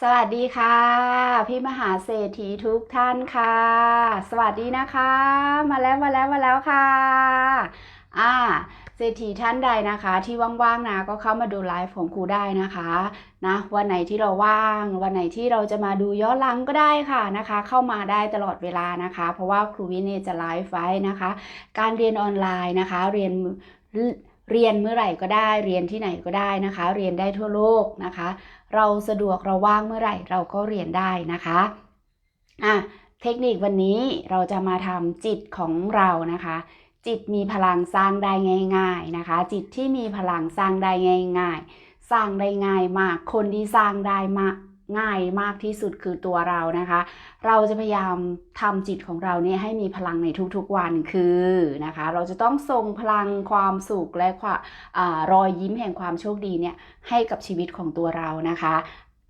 สวัสดีค่ะ พี่มหาเศรษฐีทุกท่านค่ะ สวัสดีนะคะ มาแล้วมาแล้วมาแล้วค่ะ อ่าเศรษฐีท่านใดนะคะ ที่ว่างๆนะก็เข้ามาดูไลฟ์ของครูได้นะคะนะวันไหนที่เราว่าง วันไหนที่เราจะมาดูย้อนหลังก็ได้ค่ะนะคะ เข้ามาได้ตลอดเวลานะคะ เพราะว่าครูวินเนจะไลฟ์ไว้นะคะ การเรียนออนไลน์นะคะ เรียน เรียนเมื่อไหร่ก็ได้ เรียนที่ไหนก็ได้นะคะ เรียนได้ทั่วโลกนะคะ เราสะดวกเราว่างเมื่อไหร่เราก็เรียนได้นะคะอะเทคนิควันนี้เราจะมาทำจิตของเรานะคะ จิตมีพลังสร้างได้ง่าย ๆนะคะ จิตที่มีพลังสร้างได้ง่าย ๆ สร้างได้ง่ายมาก คนที่สร้างได้มาก ง่ายมากที่สุดคือตัวเรานะคะ เราจะพยายามทำจิตของเราเนี่ยให้มีพลังในทุกๆวันคือนะคะ เราจะต้องส่งพลังความสุขและความรอยยิ้มแห่งความโชคดีเนี่ยให้กับชีวิตของตัวเรานะคะ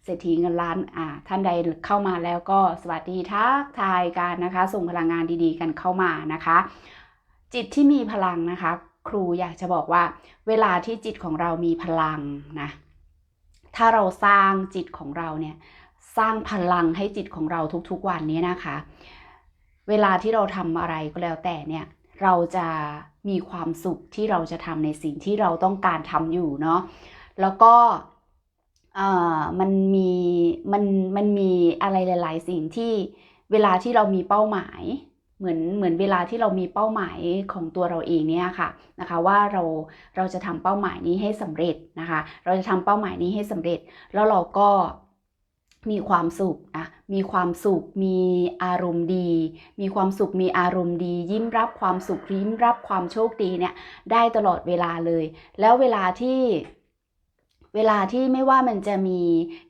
เศรษฐีเงินล้านอ่าท่านใดเข้ามาแล้วก็สวัสดีทักทายกันนะคะ ส่งพลังงานดีๆ กันเข้ามานะคะ จิตที่มีพลังนะคะ ครูอยากจะบอกว่า เวลาที่จิตของเรามีพลังนะ ถ้าเราสร้างจิตของเราเนี่ยสร้างพลังให้จิตของเราทุกๆวันนี้นะคะ เวลาที่เราทำอะไรก็แล้วแต่เนี่ยเราจะมีความสุขที่เราจะทำในสิ่งที่เราต้องการทำอยู่เนาะแล้วก็มันมีมันมันมีอะไรหลาย ๆ สิ่งที่เวลาที่เรามีเป้าหมาย เหมือนเหมือนเวลาที่เรามีเป้าหมายของตัวเราเองเนี่ยค่ะนะคะว่าเราเราจะทำเป้าหมายนี้ให้สำเร็จนะคะ เราจะทำเป้าหมายนี้ให้สำเร็จ แล้วเราก็มีความสุขนะมีความสุข มีอารมณ์ดี มีความสุข มีอารมณ์ดี ยิ้มรับความสุข ยิ้มรับความโชคดีเนี่ย ได้ตลอดเวลาเลย แล้วเวลาที่ เวลาที่ไม่ว่ามันจะมี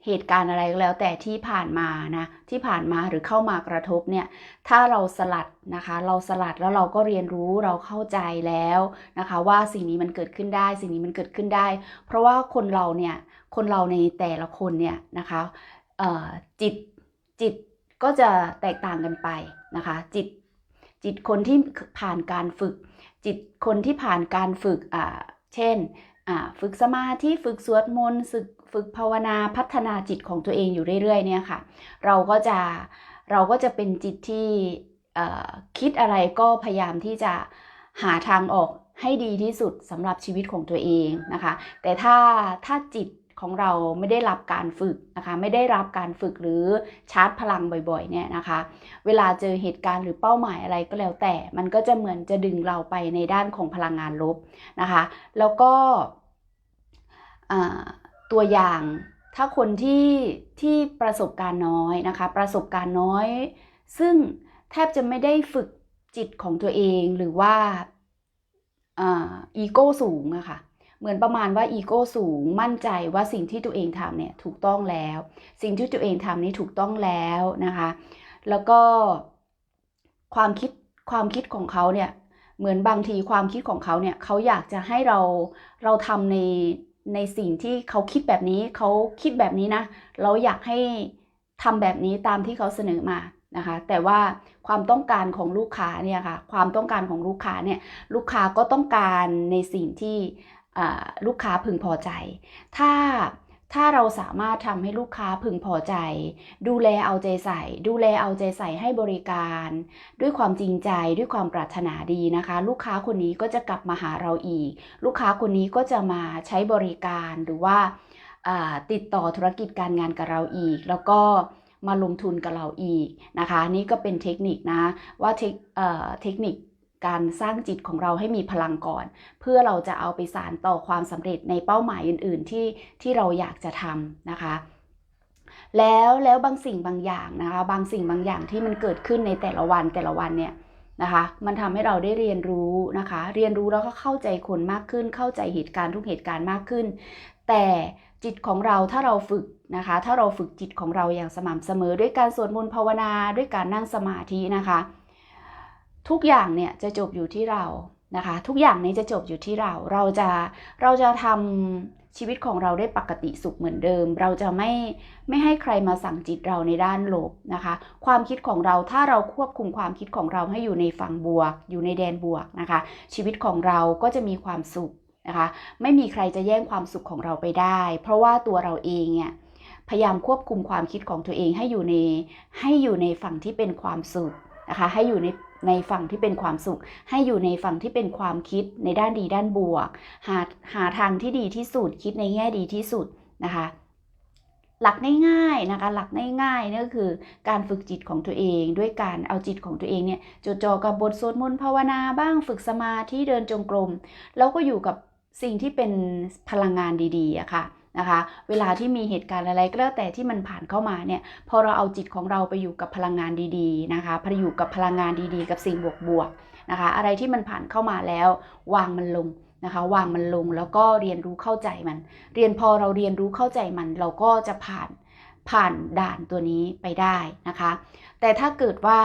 เหตุการณ์อะไรก็แล้ว แต่ที่ผ่านมานะที่ผ่านมาหรือเข้ามากระทบเนี่ยถ้าเราสลัดนะคะ เราสลัดแล้วเราก็เรียนรู้เราเข้าใจแล้วนะคะ ว่าสิ่งนี้มันเกิดขึ้นได้ สิ่งนี้มันเกิดขึ้นได้ เพราะว่าคนเราเนี่ยคนเราในแต่ละคนเนี่ยนะคะจิตจิตก็จะแตกต่างกันไปนะคะ จิตจิตคนที่ผ่านการฝึก จิตคนที่ผ่านการฝึกอ่าเช่น ฝึกสมาธิฝึกสวดมนต์ฝึกฝึกภาวนาพัฒนาจิตของตัวเองอยู่เรื่อยๆเนี่ยค่ะ เราก็จะเราก็จะเป็นจิตที่คิดอะไรก็พยายามที่จะหาทางออกให้ดีที่สุดสำหรับชีวิตของตัวเองนะคะ แต่ถ้าถ้าจิต ของเราไม่ได้รับการฝึกนะคะ ไม่ได้รับการฝึกหรือชาร์จพลังบ่อยๆเนี่ยนะคะ เวลาเจอเหตุการณ์หรือเป้าหมายอะไรก็แล้วแต่ มันก็จะเหมือนจะดึงเราไปในด้านของพลังงานลบนะคะ แล้วก็ตัวอย่างถ้าคนที่ที่ประสบการณ์น้อยนะคะ ประสบการณ์น้อย ซึ่งแทบจะไม่ได้ฝึกจิตของตัวเองหรือว่าอีโก้สูงอะคะ่ะ เหมือนประมาณว่าอีโก้สูงมั่นใจว่าสิ่งที่ตัวเองทำเนี่ยถูกต้องแล้ว สิ่งที่ตัวเองทำนี่ถูกต้องแล้วนะคะ แล้วก็ความคิดความคิดของเขาเนี่ยเหมือนบางทีความคิดของเขาเนี่ยเขาอยากจะให้เราเราทำในในสิ่งที่เขาคิดแบบนี้เขาคิดแบบนี้นะ เราอยากให้ทำแบบนี้ตามที่เขาเสนอมานะคะ แต่ว่าความต้องการของลูกค้าเนี่ยค่ะ ความต้องการของลูกค้าเนี่ยลูกค้าก็ต้องการในสิ่งที่ ลูกค้าพึงพอใจ ถ้าถ้าเราสามารถทำให้ลูกค้าพึงพอใจ ดูแลเอาใจใส่ ดูแลเอาใจใส่ให้บริการ ด้วยความจริงใจด้วยความปรารถนาดีนะคะ ลูกค้าคนนี้ก็จะกลับมาหาเราอีก ลูกค้าคนนี้ก็จะมาใช้บริการหรือว่าติดต่อธุรกิจการงานกับเราอีก แล้วก็มาลงทุนกับเราอีกนะคะ นี่ก็เป็นเทคนิคนะว่าเทคเทคนิค การสร้างจิตของเราให้มีพลังก่อน เพื่อเราจะเอาไปสารต่อความสำเร็จในเป้าหมายอื่น ๆ ที่ที่เราอยากจะทำนะคะ แล้วแล้วบางสิ่งบางอย่างนะคะ บางสิ่งบางอย่างที่มันเกิดขึ้นในแต่ละวันแต่ละวันเนี่ยนะคะ มันทำให้เราได้เรียนรู้นะคะ เรียนรู้แล้วก็เข้าใจคนมากขึ้น เข้าใจเหตุการณ์ทุกเหตุการณ์มากขึ้น แต่จิตของเราถ้าเราฝึกนะคะ ถ้าเราฝึกจิตของเราอย่างสม่ำเสมอ ด้วยการสวดมนต์ภาวนา ด้วยการนั่งสมาธินะคะ ทุกอย่างเนี่ยจะจบอยู่ที่เรานะคะ ทุกอย่างนี้จะจบอยู่ที่เรา เราจะเราจะทำชีวิตของเราได้ปกติสุขเหมือนเดิม เราจะไม่ไม่ให้ใครมาสั่งจิตเราในด้านลบนะคะ ความคิดของเราถ้าเราควบคุมความคิดของเราให้อยู่ในฝั่งบวก อยู่ในแดนบวกนะคะ ชีวิตของเราก็จะมีความสุขนะคะไม่มีใครจะแย่งความสุขของเราไปได้ เพราะว่าตัวเราเองเนี่ยพยายามควบคุมความคิดของตัวเองให้อยู่ในให้อยู่ในฝั่งที่เป็นความสุขนะคะให้อยู่ใน ในฝั่งที่เป็นความสุข ให้อยู่ในฝั่งที่เป็นความคิดในด้านดีด้านบวก หาหาทางที่ดีที่สุดคิดในแง่ดีที่สุดนะคะหลักง่ายๆนะคะหลักง่ายๆนั่นก็คือการฝึกจิตของตัวเองด้วยการเอาจิตของตัวเองเนี่ยจดจ่อกับบทสวดมนต์ภาวนาบ้างฝึกสมาธิเดินจงกรม แล้วก็อยู่กับสิ่งที่เป็นพลังงานดีๆอะค่ะ นะคะ เวลาที่มีเหตุการณ์อะไรก็แล้วแต่ที่มันผ่านเข้ามาเนี่ย พอเราเอาจิตของเราไปอยู่กับพลังงานดีๆนะคะไปอยู่กับพลังงานดีๆ กับสิ่งบวกๆนะคะ อะไรที่มันผ่านเข้ามาแล้ว วางมันลงนะคะ วางมันลงแล้วก็เรียนรู้เข้าใจมัน เรียนพอเราเรียนรู้เข้าใจมัน เราก็จะผ่านผ่านด่านตัวนี้ไปได้นะคะ แต่ถ้าเกิดว่า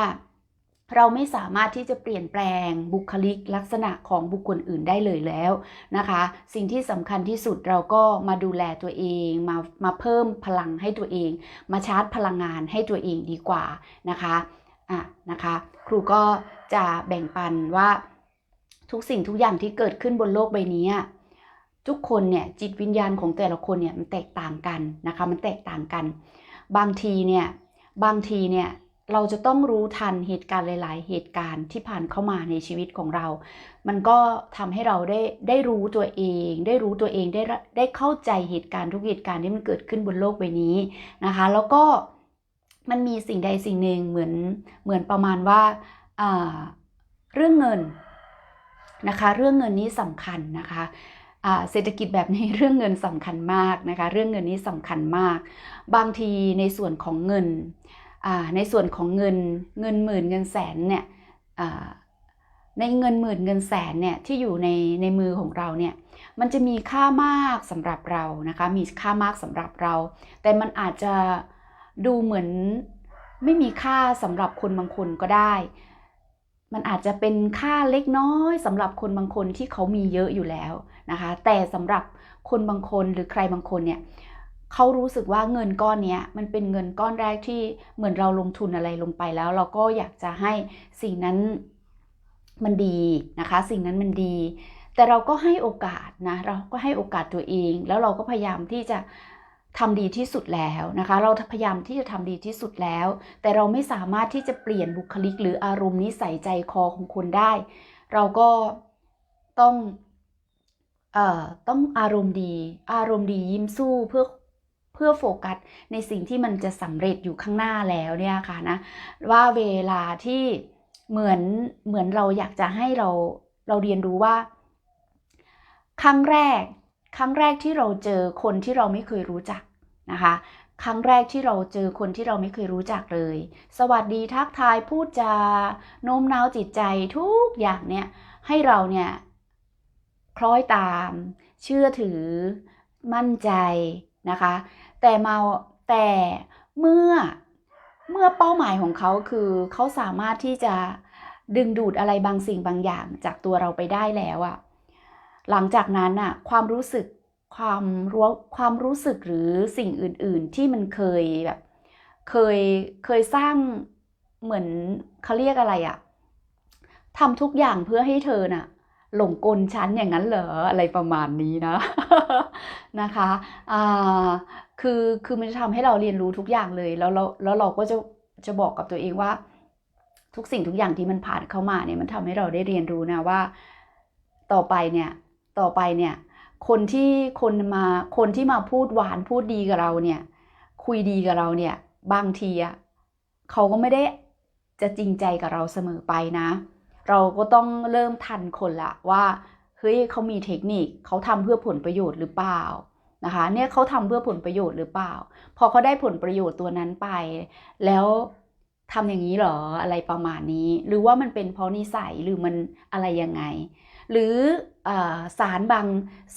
เราไม่สามารถที่จะเปลี่ยนแปลงบุคลิกลักษณะของบุคคลอื่นได้เลยแล้วนะคะ สิ่งที่สำคัญที่สุดเราก็มาดูแลตัวเองมามาเพิ่มพลังให้ตัวเอง มาชาร์จพลังงานให้ตัวเองดีกว่านะคะอะนะคะ ครูก็จะแบ่งปันว่าทุกสิ่งทุกอย่างที่เกิดขึ้นบนโลกใบนี้ทุกคนเนี่ยจิตวิญญาณของแต่ละคนเนี่ยมันแตกต่างกันนะคะมันแตกต่างกัน บางทีเนี่ยบางทีเนี่ย เราจะต้องรู้ทันเหตุการณ์หลาย ๆ เหตุการณ์ที่ผ่านเข้ามาในชีวิตของเรา มันก็ทำให้เราได้ได้รู้ตัวเอง ได้รู้ตัวเองได้ได้เข้าใจเหตุการณ์ทุกเหตุการณ์ที่มันเกิดขึ้นบนโลกใบนี้นะคะ แล้วก็มันมีสิ่งใดสิ่งหนึ่งเหมือนเหมือนประมาณว่าเรื่องเงินนะคะ เรื่องเงินนี้สำคัญนะคะเศรษฐกิจแบบนี้เรื่องเงินสำคัญมากนะคะ เรื่องเงินนี้สำคัญมาก บางทีในส่วนของเงิน ในส่วนของเงินเงินหมื่นเงินแสนเนี่ยในเงินหมื่นเงินแสนเนี่ยที่อยู่ในในมือของเราเนี่ยมันจะมีค่ามากสำหรับเรานะคะมีค่ามากสำหรับเรา แต่มันอาจจะดูเหมือนไม่มีค่าสำหรับคนบางคนก็ได้ มันอาจจะเป็นค่าเล็กน้อยสำหรับคนบางคนที่เขามีเยอะอยู่แล้วนะคะแต่สำหรับคนบางคนหรือใครบางคนเนี่ย เขารู้สึกว่าเงินก้อนนี้มันเป็นเงินก้อนแรกที่เหมือนเราลงทุนอะไรลงไปแล้ว เราก็อยากจะให้สิ่งนั้นมันดีนะคะ สิ่งนั้นมันดี แต่เราก็ให้โอกาสนะเราก็ให้โอกาสตัวเอง แล้วเราก็พยายามที่จะทำดีที่สุดแล้วนะคะ เราพยายามที่จะทำดีที่สุดแล้ว แต่เราไม่สามารถที่จะเปลี่ยนบุคลิก หรืออารมณ์นิสัยใจคอของคนได้ เราก็ต้องเอ่อต้องอารมณ์ดี อารมณ์ดียิ้มสู้เพื่อ พื่อโฟกัสในสิ่งที่มันจะสำเร็จอยู่ข้างหน้าแล้วเนี่ยค่ะนะว่าเวลาที่เหมือนเหมือนเราอยากจะให้เราเราเรียนรู้ว่า ครั้งแรก ครั้งแรกที่เราเจอคนที่เราไม่เคยรู้จักนะคะ ครั้งแรกที่เราเจอคนที่เราไม่เคยรู้จักเลย สวัสดีทักทายพูดจาโน้มน้าวจิตใจทุกอย่างเนี่ยให้เราเนี่ยคล้อยตาม เชื่อถือ มั่นใจนะคะ แต่มาแต่เมื่อเมื่อเป้าหมายของเขาคือเขาสามารถที่จะดึงดูดอะไรบางสิ่งบางอย่างจากตัวเราไปได้แล้วอะหลังจากนั้นอะความรู้สึกความรู้ความรู้สึกหรือสิ่งอื่น ๆ ที่มันเคยแบบ เคยเคยสร้างเหมือนเขาเรียกอะไรอะทำทุกอย่างเพื่อให้เธอน่ะ หลงกลฉันอย่างนั้นเหรออะไรประมาณนี้นะนะคะอ่า คือคือมันจะทำให้เราเรียนรู้ทุกอย่างเลย แล้วเราแล้วเราก็จะจะบอกกับตัวเองว่า ทุกสิ่งทุกอย่างที่มันผ่านเข้ามาเนี่ยมันทำให้เราได้เรียนรู้นะว่า ต่อไปเนี่ยต่อไปเนี่ยคนที่คนมาคนที่มาพูดหวานพูดดีกับเราเนี่ย คุยดีกับเราเนี่ย บางทีอะเขาก็ไม่ได้จะจริงใจกับเราเสมอไปนะ เราก็ต้องเริ่มทันคนละว่าเฮ้ยเขามีเทคนิคเขาทำเพื่อผลประโยชน์หรือเปล่า นะคะเนี่ยเขาทำเพื่อผลประโยชน์หรือเปล่า พอเขาได้ผลประโยชน์ตัวนั้นไป แล้วทำอย่างนี้หรออะไรประมาณนี้ หรือว่ามันเป็นเพราะนิสัยหรือมันอะไรยังไง หรืออสารบาง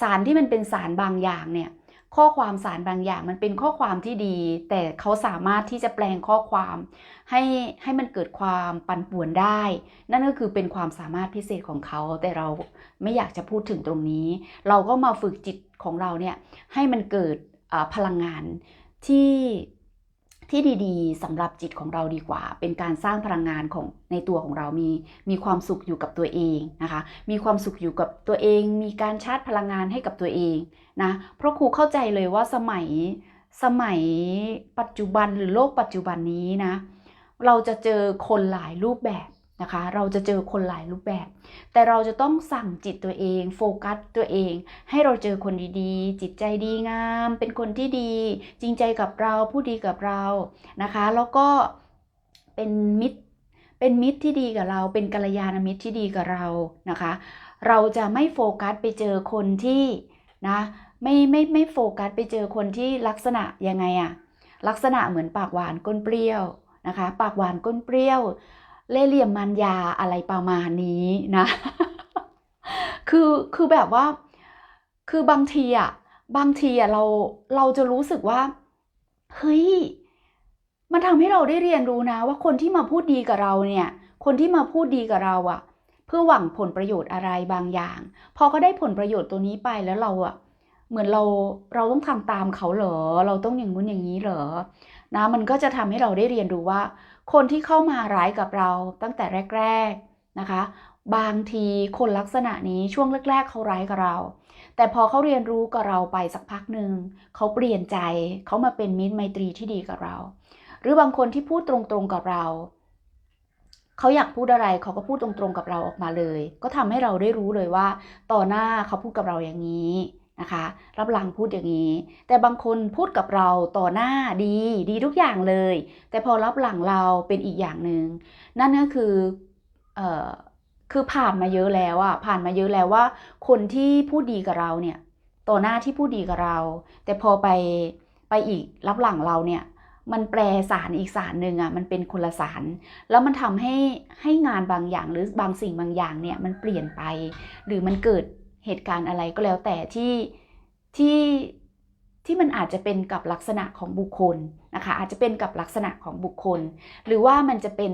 สารที่มันเป็นสารบางอย่างเนี่ย ข้อความสารบางอย่างมันเป็นข้อความที่ดี แต่เขาสามารถที่จะแปลงข้อความให้ให้มันเกิดความปั่นป่วนได้ นั่นก็คือเป็นความสามารถพิเศษของเขา แต่เราไม่อยากจะพูดถึงตรงนี้ เราก็มาฝึกจิตของเราเนี่ยให้มันเกิดพลังงานที่ ที่ดีๆสำหรับจิตของเราดีกว่า เป็นการสร้างพลังงานของในตัวของเรามีมีความสุขอยู่กับตัวเองนะคะ มีความสุขอยู่กับตัวเอง มีการชาร์จพลังงานให้กับตัวเองนะเพราะครูเข้าใจเลยว่าสมัยสมัยปัจจุบันหรือโลกปัจจุบันนี้นะ เราจะเจอคนหลายรูปแบบ นะคะ เราจะเจอคนหลายรูปแบบ แต่เราจะต้องสั่งจิตตัวเอง โฟกัสตัวเอง ให้เราเจอคนดีๆ จิตใจดีงาม เป็นคนที่ดี จริงใจกับเราผู้ดีกับเรานะคะ แล้วก็เป็นมิตรเป็นมิตรที่ดีกับเรา เป็นกัลยาณมิตรที่ดีกับเรานะคะ เราจะไม่โฟกัสไปเจอคนที่นะไม่ไม่ไม่โฟกัสไปเจอคนที่ลักษณะยังไงอะลักษณะเหมือนปากหวานก้นเปรี้ยวนะคะ ปากหวานก้นเปรี้ยว เล่เหลี่ยมมันยาอะไรประมาณนี้นะ คือคือแบบว่า คือบางทีอะบางทีอะเราเราจะรู้สึกว่า เฮ้ย มันทำให้เราได้เรียนรู้นะ ว่าคนที่มาพูดดีกับเราเนี่ย คนที่มาพูดดีกับเราอะเพื่อหวังผลประโยชน์อะไรบางอย่าง พอเขาได้ผลประโยชน์ตัวนี้ไปแล้วเราอะเหมือนเราเราต้องทำตามเขาเหรอ เราต้องอย่างนู้นอย่างนี้เหรอ นะ มันก็จะทำให้เราได้เรียนรู้ว่า คนที่เข้ามาร้ายกับเราตั้งแต่แรก ๆนะคะ บางทีคนลักษณะนี้ช่วงแรก ๆ เขาร้ายกับเรา แต่พอเขาเรียนรู้กับเราไปสักพักหนึ่งเขาเปลี่ยนใจเขามาเป็นมิตรไมตรีที่ดีกับเรา หรือบางคนที่พูดตรงๆกับเราเขาอยากพูดอะไรเขาก็พูดตรงๆกับเราออกมาเลย ก็ทำให้เราได้รู้เลยว่า ต่อหน้าเขาพูดกับเราอย่างนี้ นะคะ รับหลังพูดอย่างนี้ แต่บางคนพูดกับเราต่อหน้าดีดีทุกอย่างเลย แต่พอรับหลังเราเป็นอีกอย่างหนึ่งนั่นก็คือเอ่อคือผ่านมาเยอะแล้วอะผ่านมาเยอะแล้วว่า คนที่พูดดีกับเราเนี่ยต่อหน้าที่พูดดีกับเรา แต่พอไปไปอีกรับหลังเราเนี่ยมันแปลสารอีกสารหนึ่งอะมันเป็นคนละสาร แล้วมันทำให้ให้งานบางอย่างหรือบางสิ่งบางอย่างเนี่ยมันเปลี่ยนไป หรือมันเกิด เหตุการณ์อะไรก็แล้วแต่ที่ที่ที่มันอาจจะเป็นกับลักษณะของบุคคลนะคะอาจจะเป็นกับลักษณะของบุคคล หรือว่ามันจะเป็น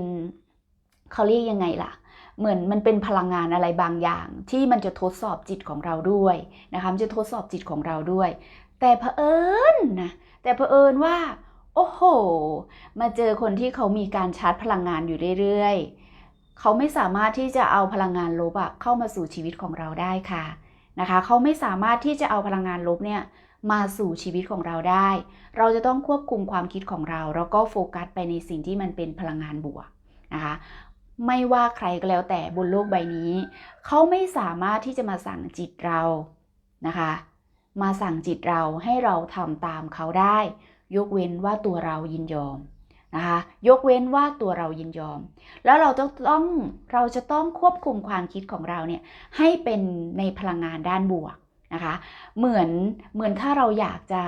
เขาเรียกยังไงล่ะ เหมือนมันเป็นพลังงานอะไรบางอย่าง ที่มันจะทดสอบจิตของเราด้วยนะคะมันจะทดสอบจิตของเราด้วย แต่เผอิญนะแต่เผอิญว่า โอ้โห มาเจอคนที่เขามีการชาร์จพลังงานอยู่เรื่อย เขาไม่สามารถที่จะเอาพลังงานลบอะเข้ามาสู่ชีวิตของเราได้ค่ะนะคะ เขาไม่สามารถที่จะเอาพลังงานลบเนี่ยมาสู่ชีวิตของเราได้ เราจะต้องควบคุมความคิดของเรา แล้วก็โฟกัสไปในสิ่งที่มันเป็นพลังงานบวกนะคะ ไม่ว่าใครก็แล้วแต่บนโลกใบนี้ เขาไม่สามารถที่จะมาสั่งจิตเรานะคะ มาสั่งจิตเราให้เราทำตามเขาได้ ยกเว้นว่าตัวเรายินยอม นะคะยกเว้นว่าตัวเรายินยอม แล้วเราต้องต้องเราจะต้องควบคุมความคิดของเราเนี่ยให้เป็นในพลังงานด้านบวกนะคะเหมือนเหมือนถ้าเราอยากจะ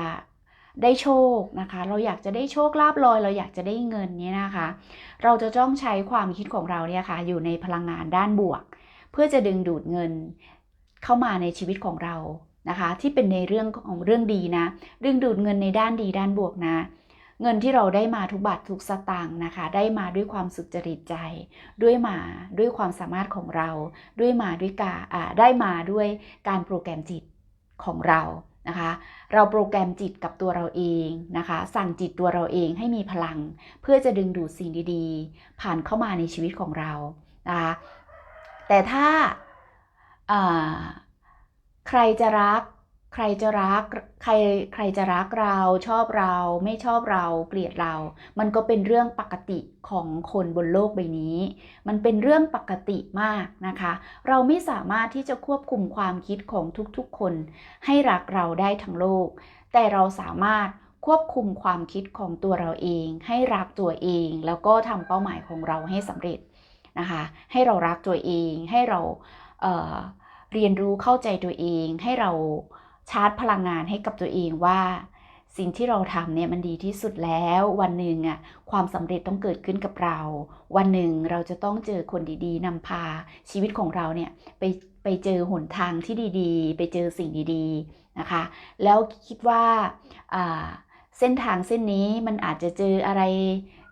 ได้โชคนะคะ เราอยากจะได้โชคลาภลอย เราอยากจะได้เงินเนี่ยนะคะ เราจะต้องใช้ความคิดของเราเนี่ยค่ะอยู่ในพลังงานด้านบวก เพื่อจะดึงดูดเงินเข้ามาในชีวิตของเรานะคะ ที่เป็นในเรื่องของเรื่องดีนะ ดึงดูดเงินในด้านดีด้านบวกนะ เงินที่เราได้มาทุกบาททุกสตางค์นะคะ ได้มาด้วยความสุจริตใจ ด้วยมาด้วยความสามารถของเรา ด้วยมาด้วยกาอ่าได้มาด้วยการโปรแกรมจิตของเรานะคะ เราโปรแกรมจิตกับตัวเราเองนะคะ สั่งจิตตัวเราเองให้มีพลัง เพื่อจะดึงดูดสิ่งดีๆ ผ่านเข้ามาในชีวิตของเรานะคะแต่ถ้าใครจะรัก ใครจะรักใครใครจะรักเราชอบเราไม่ชอบเราเกลียดเรา มันก็เป็นเรื่องปกติของคนบนโลกใบนี้ มันเป็นเรื่องปกติมากนะคะ เราไม่สามารถที่จะควบคุมความคิดของทุกๆคน ให้รักเราได้ทั้งโลก แต่เราสามารถควบคุมความคิดของตัวเราเอง ให้รักตัวเอง แล้วก็ทำเป้าหมายของเราให้สำเร็จนะคะ ให้เรารักตัวเอง ให้เราเเรียนรู้เข้าใจตัวเอง ให้เรา ชาร์จพลังงานให้กับตัวเองว่า สิ่งที่เราทำเนี่ยมันดีที่สุดแล้ว วันหนึ่งอะความสำเร็จต้องเกิดขึ้นกับเรา วันหนึ่งเราจะต้องเจอคนดีๆนำพาชีวิตของเราเนี่ยไปไปเจอหนทางที่ดีๆ ไปเจอสิ่งดีๆนะคะ แล้วคิดว่าเส้นทางเส้นนี้มันอาจจะเจออะไร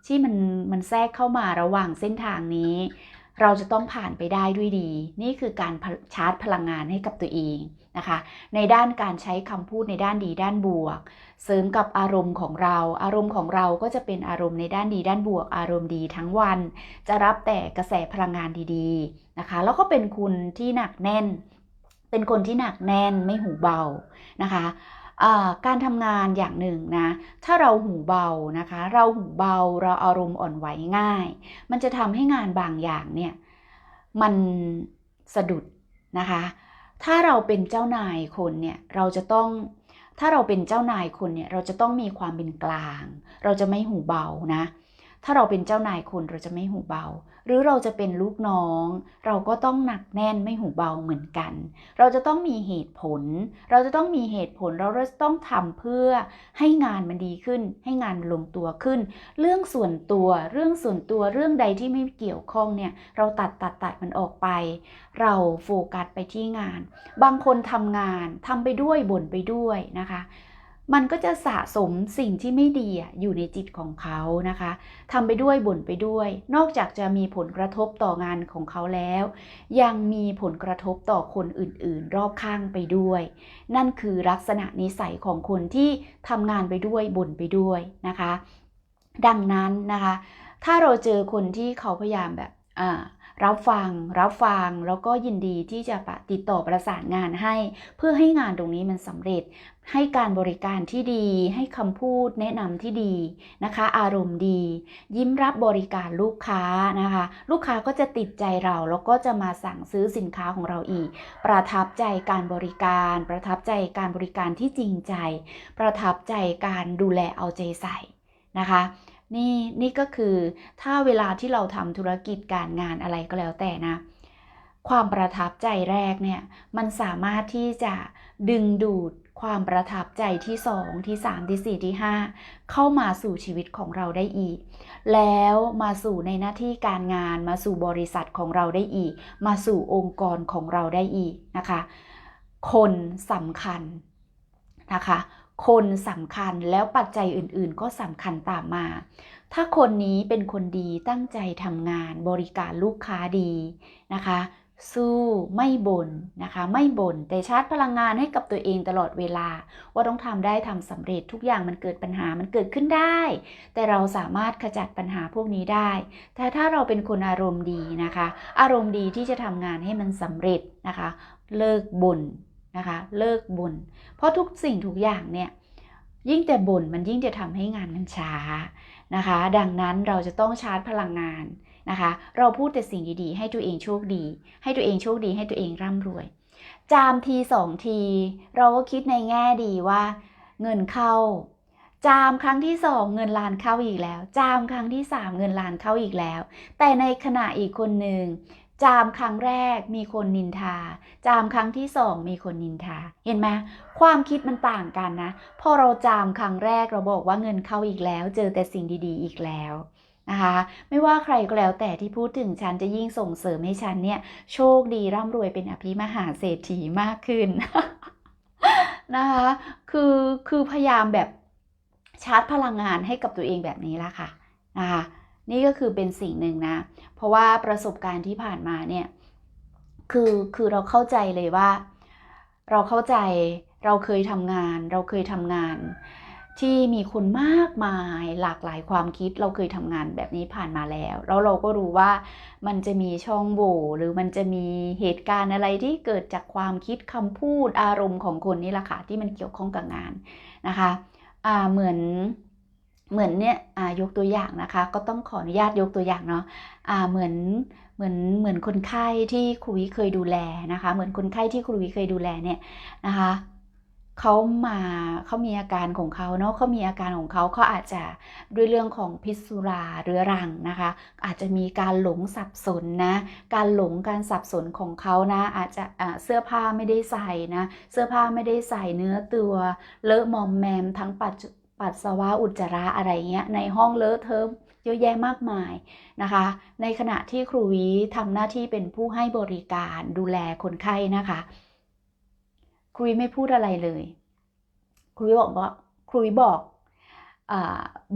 ที่มันมันแทรกเข้ามาระหว่างเส้นทางนี้ เราจะต้องผ่านไปได้ด้วยดี นี่คือการชาร์จพลังงานให้กับตัวเอง นะคะ ในด้านการใช้คำพูดในด้านดีด้านบวก เสริมกับอารมณ์ของเรา อารมณ์ของเราก็จะเป็นอารมณ์ในด้านดีด้านบวก อารมณ์ดีทั้งวัน จะรับแต่กระแสพลังงานดีๆนะคะ แล้วก็เป็นคุณที่หนักแน่น เป็นคนที่หนักแน่นไม่หูเบานะคะการทำงานอย่างหนึ่งนะ ถ้าเราหูเบานะคะ เราหูเบาเราอารมณ์อ่อนไหวง่าย มันจะทำให้งานบางอย่างเนี่ย มันสะดุดนะคะ ถ้าเราเป็นเจ้านายคนเนี่ยเราจะต้องถ้าเราเป็นเจ้านายคนเนี่ยเราจะต้องมีความเป็นกลาง เราจะไม่หูเบานะ ถ้าเราเป็นเจ้านายคนเราจะไม่หูเบา หรือเราจะเป็นลูกน้อง เราก็ต้องหนักแน่นไม่หูเบาเหมือนกัน เราจะต้องมีเหตุผล เราจะต้องมีเหตุผลเราจะต้องทำเพื่อให้งานมันดีขึ้น ให้งานมันลงตัวขึ้น เรื่องส่วนตัว เรื่องส่วนตัวเรื่องใดที่ไม่เกี่ยวข้องเนี่ยเราตัดตัดตัดมันออกไป เราโฟกัสไปที่งาน บางคนทำงานทำไปด้วยบ่นไปด้วยนะคะ มันก็จะสะสมสิ่งที่ไม่ดีอยู่ในจิตของเขานะคะทำไปด้วยบ่นไปด้วย นอกจากจะมีผลกระทบต่องานของเขาแล้ว ยังมีผลกระทบต่อคนอื่นๆ รอบข้างไปด้วย นั่นคือลักษณะนิสัยของคนที่ทำงานไปด้วยบ่นไปด้วยนะคะ ดังนั้นนะคะ ถ้าเราเจอคนที่เขาพยายามแบบอ่า รับฟัง รับฟังแล้วก็ยินดีที่จะติดต่อประสานงานให้ เพื่อให้งานตรงนี้มันสำเร็จ ให้การบริการที่ดี ให้คำพูดแนะนำที่ดีนะคะ อารมณ์ดี ยิ้มรับบริการลูกค้านะคะ ลูกค้าก็จะติดใจเราแล้วก็จะมาสั่งซื้อสินค้าของเราอีก ประทับใจการบริการ ประทับใจการบริการที่จริงใจ ประทับใจการดูแลเอาใจใส่นะคะ นี่นี่ก็คือถ้าเวลาที่เราทำธุรกิจการงานอะไรก็แล้วแต่นะ ความประทับใจแรกเนี่ยมันสามารถที่จะดึงดูดความประทับใจที่ 2 ที่ 3 ที่ 4 ที่ 5 เข้ามาสู่ชีวิตของเราได้อีก แล้วมาสู่ในหน้าที่การงานมาสู่บริษัทของเราได้อีก มาสู่องค์กรของเราได้อีกนะคะ คนสำคัญนะคะ คนสำคัญแล้วปัจจัยอื่นๆ ก็สำคัญตามมา ถ้าคนนี้เป็นคนดีตั้งใจทำงานบริการลูกค้าดีนะคะ สู้ไม่บ่นนะคะ ไม่บ่นแต่ชาร์จพลังงานให้กับตัวเองตลอดเวลา ว่าต้องทำได้ทำสำเร็จทุกอย่างมันเกิดปัญหามันเกิดขึ้นได้ แต่เราสามารถขจัดปัญหาพวกนี้ได้ แต่ถ้าเราเป็นคนอารมณ์ดีนะคะ อารมณ์ดีที่จะทำงานให้มันสำเร็จนะคะ เลิกบ่นนะคะ เลิกบ่นเพราะทุกสิ่งทุกอย่างเนี่ยยิ่งแต่บ่นมันยิ่งจะทำให้งานมันช้านะคะ ดังนั้นเราจะต้องชาร์จพลังงานนะคะ เราพูดแต่สิ่งดีๆ ให้ตัวเองโชคดี ให้ตัวเองโชคดี ให้ตัวเองร่ำรวย จามทีสองที เราก็คิดในแง่ดีว่า เงินเข้า จามครั้งที่สองเงินล้านเข้าอีกแล้ว จามครั้งที่สามเงินล้านเข้าอีกแล้ว แต่ในขณะอีกคนหนึ่ง จามครั้งแรกมีคนนินทา จามครั้งที่สองมีคนนินทา เห็นไหมความคิดมันต่างกันนะ พอเราจามครั้งแรกเราบอกว่าเงินเข้าอีกแล้ว เจอแต่สิ่งดีๆ อีกแล้วนะคะไม่ว่าใครก็แล้วแต่ที่พูดถึงฉันจะยิ่งส่งเสริมให้ฉันเนี่ยโชคดีร่ำรวยเป็นอภิมหาเศรษฐีมากขึ้นนะคะคือคือพยายามแบบชาร์จพลังงานให้กับตัวเองแบบนี้ละค่ะนะคะ นี่ก็คือเป็นสิ่งหนึ่งนะ เพราะว่าประสบการณ์ที่ผ่านมาเนี่ยคือคือเราเข้าใจเลยว่า เราเข้าใจเราเคยทำงาน เราเคยทำงาน ที่มีคนมากมายหลากหลายความคิด เราเคยทำงานแบบนี้ผ่านมาแล้ว แล้วเราก็รู้ว่ามันจะมีช่องโหว่หรือมันจะมีเหตุการณ์อะไรที่เกิดจากความคิดคำพูดอารมณ์ของคนนี่แหละค่ะที่มันเกี่ยวข้องกับงานนะคะอ่าเหมือน เหมือนเนี่ยยกตัวอย่างนะคะ ก็ต้องขออนุญาตยกตัวอย่างเนาะอ่าเหมือนเหมือนเหมือนคนไข้ที่ครูวิเคยดูแลนะคะ เหมือนคนไข้ที่ครูวิเคยดูแลเนี่ยนะคะเขามาเขามีอาการของเขาเนาะเขามีอาการของเขาเขาอาจจะด้วยเรื่องของพิษสุราเรื้อรังนะคะ อาจจะมีการหลงสับสนนะการหลงการสับสนของเขานะอาจจะอ่าเสื้อผ้าไม่ได้ใส่นะเสื้อผ้าไม่ได้ใส่เนื้อตัวเลอะมอมแมมทั้งปัส ปัสสาวะอุจจาระอะไรเงี้ยในห้องเลอะเทอะเยอะแยะมากมายนะคะ ในขณะที่ครูวิทำหน้าที่เป็นผู้ให้บริการดูแลคนไข้นะคะ ครูวิไม่พูดอะไรเลย ครูวิบอกว่าครูวิบอกอ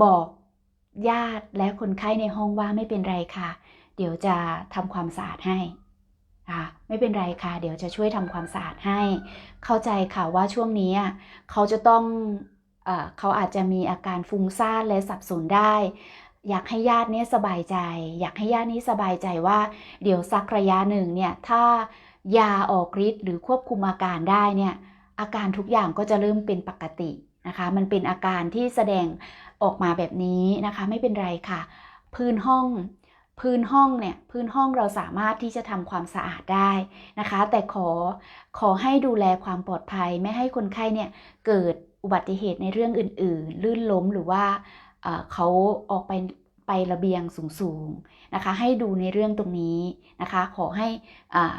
บอกญาติและคนไข้ในห้องว่าไม่เป็นไรค่ะ เดี๋ยวจะทำความสะอาดให้ค่ะไม่เป็นไรค่ะ เดี๋ยวจะช่วยทำความสะอาดให้ เข้าใจค่ะว่าช่วงนี้เขาจะต้อง เขาอาจจะมีอาการฟุ้งซ่านและสับสนได้ อยากให้ญาติเนี้ยสบายใจ อยากให้ญาตินี้สบายใจว่า เดี๋ยวสักระยะหนึ่งเนี่ยถ้ายาออกฤทธิ์หรือควบคุมอาการได้เนี่ยอาการทุกอย่างก็จะเริ่มเป็นปกตินะคะมันเป็นอาการที่แสดงออกมาแบบนี้นะคะไม่เป็นไรค่ะ พื้นห้องพื้นห้องเนี่ยพื้นห้องเราสามารถที่จะทำความสะอาดได้นะคะ แต่ขอขอให้ดูแลความปลอดภัยไม่ให้คนไข้เนี่ยเกิด อุบัติเหตุในเรื่องอื่น ๆ ลื่นล้มหรือว่าเขาออกไปไประเบียงสูง ๆ นะคะ ให้ดูในเรื่องตรงนี้นะคะ ขอให้อ่า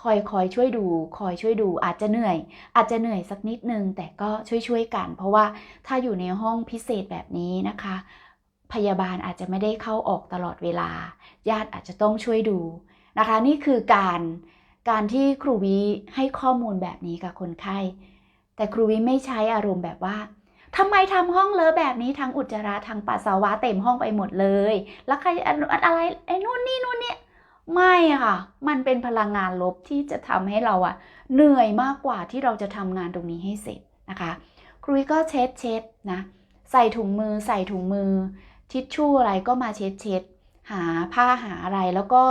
คอยคอยช่วยดู คอยช่วยดู อาจจะเหนื่อย อาจจะเหนื่อยสักนิดนึง แต่ก็ช่วยช่วยๆกัน เพราะว่าถ้าอยู่ในห้องพิเศษแบบนี้นะคะ พยาบาลอาจจะไม่ได้เข้าออกตลอดเวลา ญาติอาจจะต้องช่วยดูนะคะ นี่คือการการที่ครูวิให้ข้อมูลแบบนี้กับคนไข้ แต่ครูวิไม่ใช้อารมณ์แบบว่าทำไมทำห้องเลอะแบบนี้ทั้งอุจจาระทั้งปัสสาวะเต็มห้องไปหมดเลย แล้วใครอะไรไอ้นู่นนี่นู่นเนี่ยไม่ค่ะ มันเป็นพลังงานลบที่จะทำให้เราอะเหนื่อยมากกว่าที่เราจะทำงานตรงนี้ให้เสร็จนะคะ ครูวิก็เช็ดเช็ดนะ ใส่ถุงมือใส่ถุงมือ ทิชชู่อะไรก็มาเช็ดเช็ดหาผ้าหาอะไรแล้วก็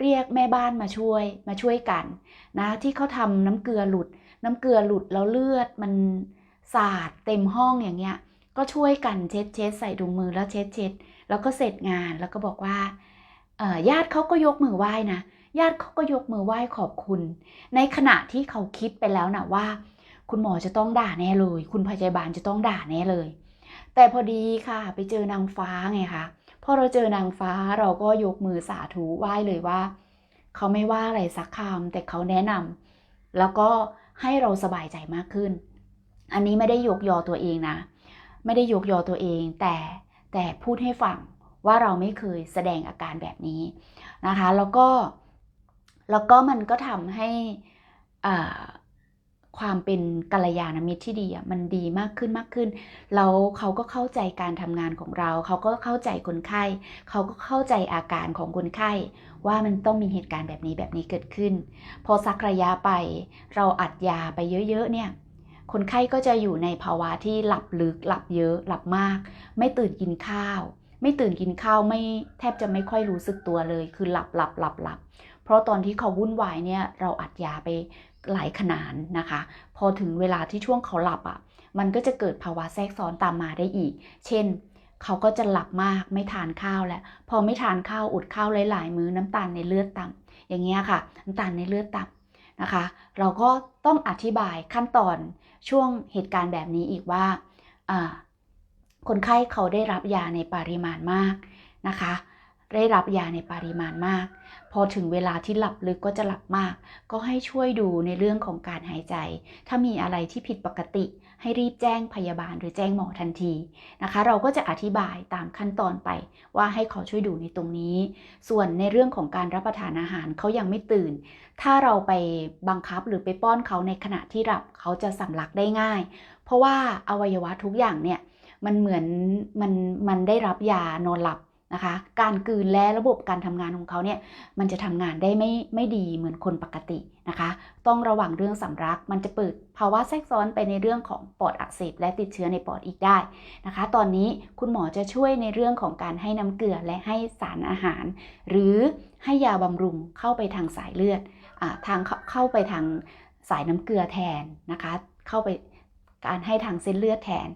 เรียกแม่บ้านมาช่วยมาช่วยกัน นะที่เขาทำน้ำเกลือหลุด น้ำเกลือหลุดแล้วเลือดมันสาดเต็มห้องอย่างเงี้ย ก็ช่วยกันเช็ดเช็ดใส่ถุงมือแล้วเช็ดเช็ดแล้วก็เสร็จงานแล้วก็บอกว่าญาติเขาก็ยกมือไหว้นะญาติเขาก็ยกมือไหว้ขอบคุณ ในขณะที่เขาคิดไปแล้วนะว่า คุณหมอจะต้องด่าแน่เลย คุณพยาบาลจะต้องด่าแน่เลย แต่พอดีค่ะ ไปเจอนางฟ้าไงคะพอเราเจอนางฟ้าเราก็ยกมือสาธุไหว้เลยว่า เขาไม่ว่าอะไรสักคำแต่เขาแนะนำแล้วก็ ให้เราสบายใจมากขึ้น อันนี้ไม่ได้ยกยอตัวเองนะ ไม่ได้ยกยอตัวเอง แต่แต่พูดให้ฟังว่าเราไม่เคยแสดงอาการแบบนี้นะคะ แล้วก็แล้วก็มันก็ทำให้ความเป็นกัลยาณมิตรที่ดีอะมันดีมากขึ้นมากขึ้น แล้วเขาก็เข้าใจการทำงานของเรา เขาก็เข้าใจคนไข้ เขาก็เข้าใจอาการของคนไข้ ว่ามันต้องมีเหตุการณ์แบบนี้แบบนี้เกิดขึ้น พอสักระยะไปเราอัดยาไปเยอะๆเนี่ยคนไข้ก็จะอยู่ในภาวะที่หลับลึกหลับเยอะหลับมาก ไม่ตื่นกินข้าว ไม่ตื่นกินข้าวไม่แทบจะไม่ค่อยรู้สึกตัวเลย คือหลับหลับหลับหลับเพราะตอนที่เขาวุ่นวายเนี่ยเราอัดยาไปหลายขนาดนะคะ พอถึงเวลาที่ช่วงเขาหลับอะมันก็จะเกิดภาวะแทรกซ้อนตามมาได้อีก เช่น เขาก็จะหลับมากไม่ทานข้าวแล้วพอไม่ทานข้าวอดข้าวหลายๆมื้อน้ำตาลในเลือดต่ำอย่างเงี้ยค่ะ น้ำตาลในเลือดต่ำนะคะ เราก็ต้องอธิบายขั้นตอนช่วงเหตุการณ์แบบนี้อีกว่าคนไข้เขาได้รับยาในปริมาณมากนะคะ ได้รับยาในปริมาณมาก พอถึงเวลาที่หลับลึกก็จะหลับมาก ก็ให้ช่วยดูในเรื่องของการหายใจ ถ้ามีอะไรที่ผิดปกติ ให้รีบแจ้งพยาบาลหรือแจ้งหมอทันทีนะคะ เราก็จะอธิบายตามขั้นตอนไปว่าให้เขาช่วยดูในตรงนี้ ส่วนในเรื่องของการรับประทานอาหารเขายังไม่ตื่น ถ้าเราไปบังคับหรือไปป้อนเขาในขณะที่หลับเขาจะสำลักได้ง่าย เพราะว่าอวัยวะทุกอย่างเนี่ยมันเหมือนมันมันได้รับยานอนหลับ นะคะ การกลืนและระบบการทำงานของเขาเนี่ยมันจะทำงานได้ไม่ไม่ดีเหมือนคนปกตินะคะ ต้องระวังเรื่องสำลัก มันจะเปิดภาวะแทรกซ้อนไปในเรื่องของปอดอักเสบและติดเชื้อในปอดอีกได้นะคะ ตอนนี้คุณหมอจะช่วยในเรื่องของการให้น้ำเกลือและให้สารอาหาร หรือให้ยาบำรุงเข้าไปทางสายเลือดอทางเข้าเข้าไปทางสายน้ำเกลือแทนนะคะ เข้าไปการให้ทางเส้นเลือดแทน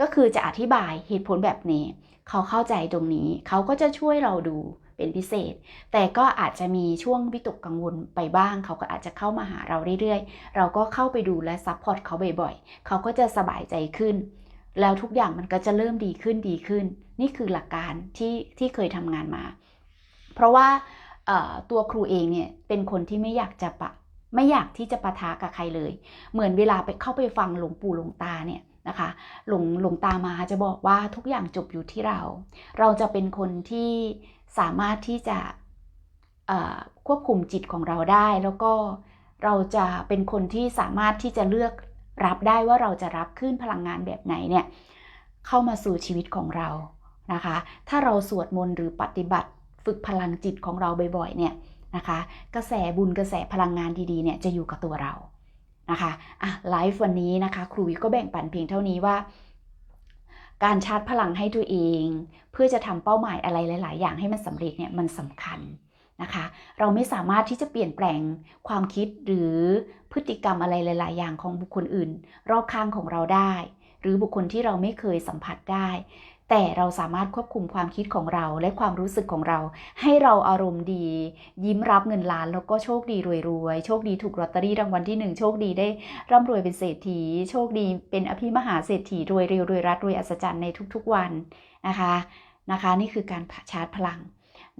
ก็คือจะอธิบายเหตุผลแบบนี้ เขาเข้าใจตรงนี้ เขาก็จะช่วยเราดูเป็นพิเศษ แต่ก็อาจจะมีช่วงวิตกกังวลไปบ้าง เขาก็อาจจะเข้ามาหาเราเรื่อยๆ เราก็เข้าไปดูและซัพพอร์ตเขาบ่อยๆ เขาก็จะสบายใจขึ้น แล้วทุกอย่างมันก็จะเริ่มดีขึ้นดีขึ้น นี่คือหลักการที่ที่เคยทำงานมา เพราะว่าตัวครูเองเนี่ยเป็นคนที่ไม่อยากจะปะไม่อยากที่จะปะทะกับใครเลย เหมือนเวลาไปเข้าไปฟังหลวงปู่หลวงตาเนี่ย นะคะ หลวงหลวงตามาจะบอกว่าทุกอย่างจบอยู่ที่เรา เราจะเป็นคนที่สามารถที่จะควบคุมจิตของเราได้ แล้วก็เราจะเป็นคนที่สามารถที่จะเลือกรับได้ว่าเราจะรับคลื่นพลังงานแบบไหนเนี่ยเข้ามาสู่ชีวิตของเรานะคะ ถ้าเราสวดมนต์หรือปฏิบัติฝึกพลังจิตของเราบ่อยๆเนี่ยนะคะ กระแสบุญกระแสพลังงานดีๆเนี่ยจะอยู่กับตัวเรา นะคะอะไลฟ์วันนี้นะคะ ครูวิก็แบ่งปันเพียงเท่านี้ว่า การชาร์จพลังให้ตัวเอง เพื่อจะทำเป้าหมายอะไรหลาย ๆ อย่างให้มันสำเร็จเนี่ยมันสำคัญนะคะเราไม่สามารถที่จะเปลี่ยนแปลงความคิดหรือพฤติกรรมอะไรหลาย ๆ อย่างของบุคคลอื่น รอบข้างของเราได้ หรือบุคคลที่เราไม่เคยสัมผัสได้ แต่เราสามารถควบคุมความคิดของเราและความรู้สึกของเรา ให้เราอารมณ์ดี ยิ้มรับเงินล้านแล้วก็โชคดีรวยๆ โชคดีถูกลอตเตอรี่รางวัลที่หนึ่งโชคดีได้ร่ำรวยเป็นเศรษฐี โชคดีเป็นอภิมหาเศรษฐีรวยเร็วรวยรัดรวยอัศจรรย์ในทุกๆวันนะคะนะคะ นี่คือการชาร์จพลัง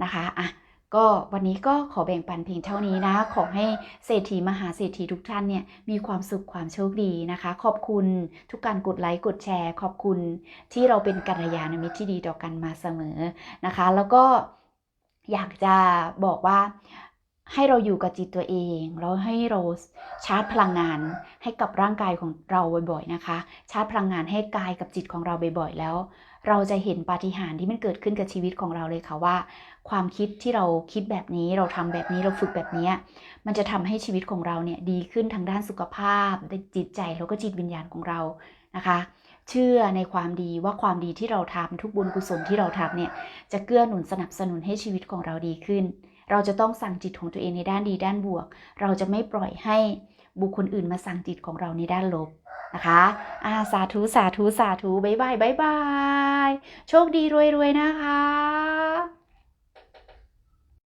นะคะอะ ก็วันนี้ก็ขอแบ่งปันเพียงเท่านี้นะ ขอให้เศรษฐีมหาเศรษฐีทุกท่านเนี่ยมีความสุขความโชคดีนะคะ ขอบคุณทุกการกดไลค์กดแชร์ ขอบคุณที่เราเป็นกัลยาณมิตรที่ดีต่อกันมาเสมอนะคะ แล้วก็อยากจะบอกว่าให้เราอยู่กับจิตตัวเอง แล้วให้เราชาร์จพลังงานให้กับร่างกายของเราบ่อยๆนะคะ ชาร์จพลังงานให้กายกับจิตของเราบ่อยๆแล้ว เราจะเห็นปาฏิหาริย์ที่มันเกิดขึ้นกับชีวิตของเราเลยค่ะว่า ความคิดที่เราคิดแบบนี้เราทำแบบนี้เราฝึกแบบนี้มันจะทำให้ชีวิตของเราเนี่ยดีขึ้นทางด้านสุขภาพจิตใจแล้วก็จิตวิญญาณของเรานะคะ เชื่อในความดีว่าความดีที่เราทำทุกบุญกุศลที่เราทำเนี่ยจะเกื้อหนุนสนับสนุนให้ชีวิตของเราดีขึ้น เราจะต้องสั่งจิตของตัวเองในด้านดีด้านบวก เราจะไม่ปล่อยให้บุคคลอื่นมาสั่งจิตของเราในด้านลบนะคะอาสาธุสาธุสาธุบายบายบายบาย โชคดีรวยๆนะคะ